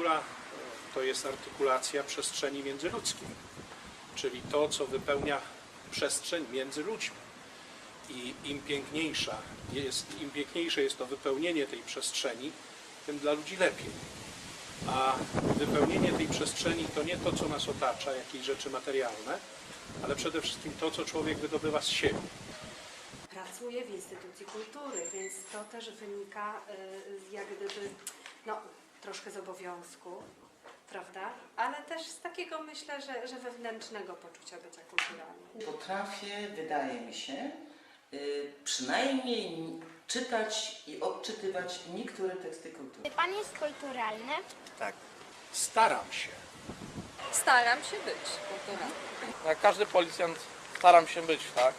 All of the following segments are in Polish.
Kultura e, to jest artykulacja przestrzeni międzyludzkiej, czyli to, co wypełnia przestrzeń między ludźmi. I im piękniejsza jest, im piękniejsze jest to wypełnienie tej przestrzeni, tym dla ludzi lepiej. A wypełnienie tej przestrzeni to nie to, co nas otacza, jakieś rzeczy materialne, ale przede wszystkim to, co człowiek wydobywa z siebie. Pracuję w instytucji kultury, więc to też wynika y, jak gdyby no, troszkę z obowiązku, prawda? Ale też z takiego myślę, że, że wewnętrznego poczucia bycia kulturalnym. Potrafię, wydaje mi się, y, przynajmniej czytać i odczytywać niektóre teksty kultury. Pan jest kulturalny. Tak. Staram się. Staram się być kulturalna. Jak każdy policjant staram się być, tak?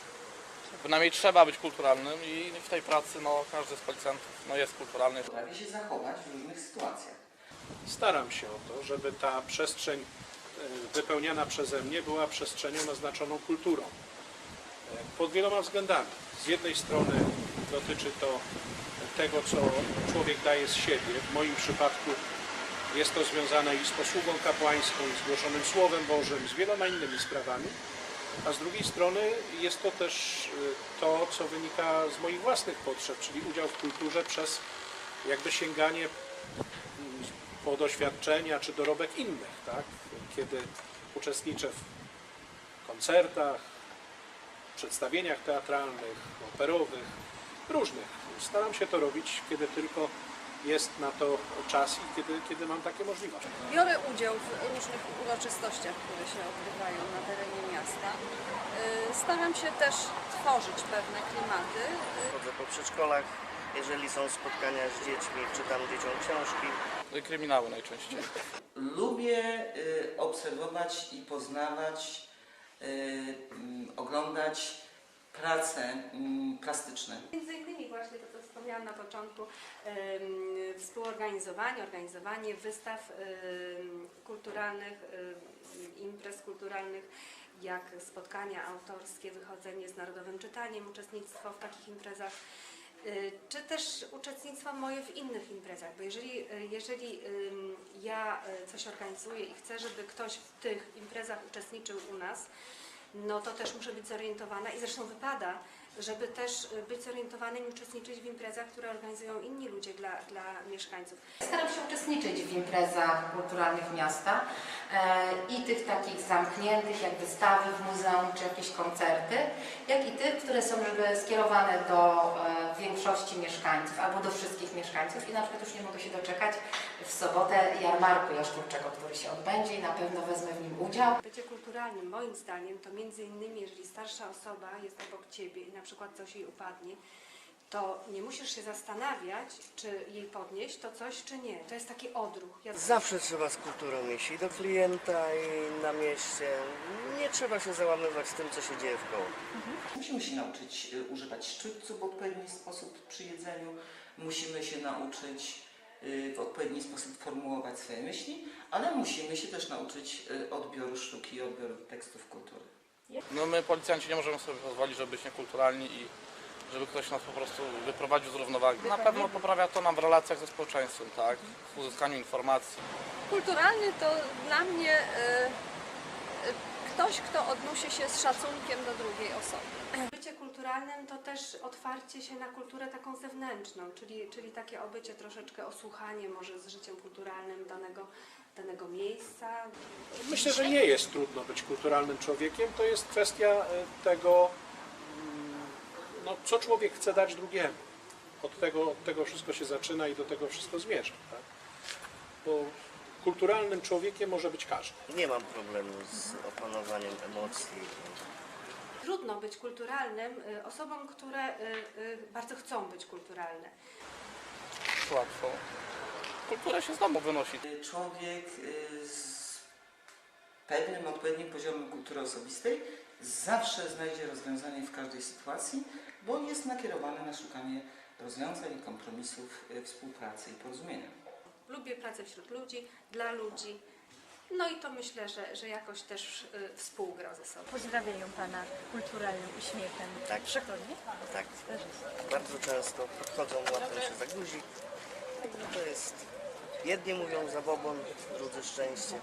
Bynajmniej trzeba być kulturalnym i w tej pracy no, każdy z policjantów no, jest kulturalny. Potrafię się zachować w różnych sytuacjach. Staram się o to, żeby ta przestrzeń e, wypełniana przeze mnie była przestrzenią naznaczoną kulturą. E, Pod wieloma względami. Z jednej strony dotyczy to tego, co człowiek daje z siebie. W moim przypadku jest to związane i z posługą kapłańską, i z głoszonym Słowem Bożym, z wieloma innymi sprawami. A z drugiej strony jest to też e, to, co wynika z moich własnych potrzeb, czyli udział w kulturze przez jakby sięganie po doświadczenia czy dorobek innych, tak? Kiedy uczestniczę w koncertach, przedstawieniach teatralnych, operowych, różnych. Staram się to robić, kiedy tylko jest na to czas i kiedy, kiedy mam takie możliwości. Biorę udział w różnych uroczystościach, które się odbywają na terenie miasta. Y, Staram się też tworzyć pewne klimaty. Chodzę po przedszkolach, jeżeli są spotkania z dziećmi, czytam dzieciom książki. No i kryminały najczęściej. Lubię y, obserwować i poznawać, y, mm, oglądać prace mm, plastyczne. Między innymi właśnie to, co wspomniałam na początku, współorganizowanie, organizowanie wystaw kulturalnych, imprez kulturalnych, jak spotkania autorskie, wychodzenie z Narodowym Czytaniem, uczestnictwo w takich imprezach, y, czy też uczestnictwo moje w innych imprezach, bo jeżeli, y, jeżeli ja y, coś organizuję i chcę, żeby ktoś w tych imprezach uczestniczył u nas, no to też muszę być zorientowana i zresztą wypada, żeby też y, być zorientowanym i uczestniczyć w imprezach, które organizują inni ludzie dla, dla mieszkańców. Staram się uczestniczyć w imprezach kulturalnych miasta e, i tych takich zamkniętych, jak wystawy w muzeum czy jakieś koncerty, jak i tych, które są żeby skierowane do e, większości mieszkańców albo do wszystkich mieszkańców i na przykład już nie mogę się doczekać w sobotę jarmarku jaszczurczego, który się odbędzie i na pewno wezmę w nim udział. Bycie kulturalnym, moim zdaniem, to między innymi, jeżeli starsza osoba jest obok Ciebie i na przykład coś jej upadnie, to nie musisz się zastanawiać, czy jej podnieść to coś, czy nie. To jest taki odruch. Ja Zawsze trzeba z kulturą iść i do klienta, i na mieście. Nie trzeba się załamywać tym, co się dzieje w koło. Musimy się nauczyć y, używać szczypców w odpowiedni sposób przy jedzeniu. Musimy się nauczyć w odpowiedni sposób formułować swoje myśli, ale musimy się też nauczyć y, odbioru sztuki i odbioru tekstów kultury. No my policjanci nie możemy sobie pozwolić, żeby być niekulturalni i żeby ktoś nas po prostu wyprowadził z równowagi. Na pewno poprawia to nam w relacjach ze społeczeństwem, tak? W uzyskaniu informacji. Kulturalny to dla mnie y, y, ktoś, kto odnosi się z szacunkiem do drugiej osoby. Kulturalnym to też otwarcie się na kulturę taką zewnętrzną, czyli, czyli takie obycie troszeczkę osłuchanie może z życiem kulturalnym danego, danego miejsca. Myślę, że nie jest trudno być kulturalnym człowiekiem. To jest kwestia e, tego, mm, no, co człowiek chce dać drugiemu. Od tego, od tego wszystko się zaczyna i do tego wszystko zmierza. Tak? Bo kulturalnym człowiekiem może być każdy. Nie mam problemu z opanowaniem emocji. Trudno być kulturalnym y, osobom, które y, y, bardzo chcą być kulturalne. Łatwo. Kulturę się z domu wynosi. Człowiek z pewnym odpowiednim poziomem kultury osobistej zawsze znajdzie rozwiązanie w każdej sytuacji, bo jest nakierowany na szukanie rozwiązań, kompromisów, współpracy i porozumienia. Lubię pracę wśród ludzi, dla ludzi. No i to myślę, że, że jakoś też y, współgra ze sobą. Pozdrawiają Pana kulturalnym uśmiechem. Tak. Przechodnie? Tak. Bardzo często podchodzą, łapią się za guzik. No to jest Jedni mówią zabobon, drudzy szczęście.